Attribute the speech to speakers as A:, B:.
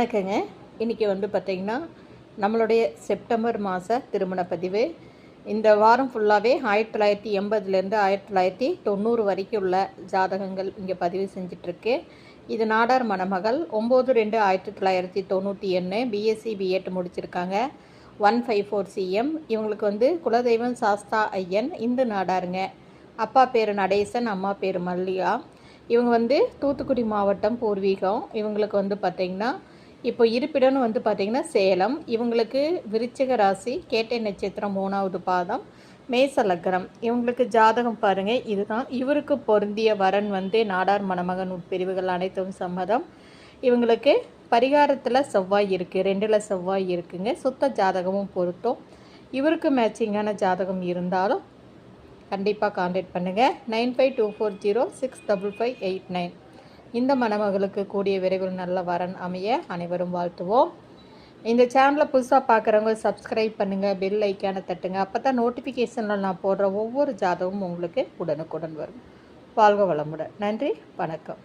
A: வணக்கங்க. இன்றைக்கி வந்து பார்த்திங்கன்னா நம்மளுடைய செப்டம்பர் மாத திருமண பதிவு. இந்த வாரம் ஃபுல்லாகவே ஆயிரத்தி தொள்ளாயிரத்தி எண்பதுலேருந்து ஆயிரத்தி தொள்ளாயிரத்தி தொண்ணூறு வரைக்கும் உள்ள ஜாதகங்கள் இங்கே பதிவு செஞ்சிட்ருக்கு. இது நாடார் மணமகள் ஒம்பது ரெண்டு ஆயிரத்தி தொள்ளாயிரத்தி தொண்ணூற்றி ஒன்று பிஎஸ்சி பிஎட் முடிச்சிருக்காங்க. ஒன் ஃபைவ் ஃபோர் சிஎம் இவங்களுக்கு வந்து குலதெய்வம் சாஸ்தா ஐயன் இந்து நாடாருங்க. அப்பா பேர் நடேசன் அம்மா பேர் மல்லிகா. இவங்க வந்து தூத்துக்குடி மாவட்டம் பூர்வீகம். இவங்களுக்கு வந்து பார்த்திங்கன்னா இப்போ இருப்பிடம்னு வந்து பார்த்திங்கன்னா சேலம். இவங்களுக்கு விருச்சிக ராசி கேட்டை நட்சத்திரம் மூணாவது பாதம் மேச லக்னம். இவங்களுக்கு ஜாதகம் பாருங்கள் இதுதான். இவருக்கு பொருந்திய வரன் வந்து நாடார் மணமகன் உட்பிரிவுகள் அனைத்தும் சம்மதம். இவங்களுக்கு பரிகாரத்தில் செவ்வாய் இருக்குது ரெண்டில் செவ்வாய் இருக்குங்க. சுத்த ஜாதகமும் பொருத்தம். இவருக்கு மேட்சிங்கான ஜாதகம் இருந்தாலும் கண்டிப்பாக காண்டாக்ட் பண்ணுங்கள் nine five two four zero six double five eight nine. இந்த மணமகளுக்கு கூடிய விரைவில் நல்ல வரன் அமைய அனைவரும் வாழ்த்துவோம். இந்த சேனலை புதுசாக பார்க்குறவங்க சப்ஸ்கிரைப் பண்ணுங்கள் பெல் ஐக்கானை தட்டுங்க. அப்போ தான் நோட்டிஃபிகேஷனில் நான் போடுற ஒவ்வொரு ஜாதகமும் உங்களுக்கு உடனுக்குடன் வரும். வாழ்க வளமுடன். நன்றி வணக்கம்.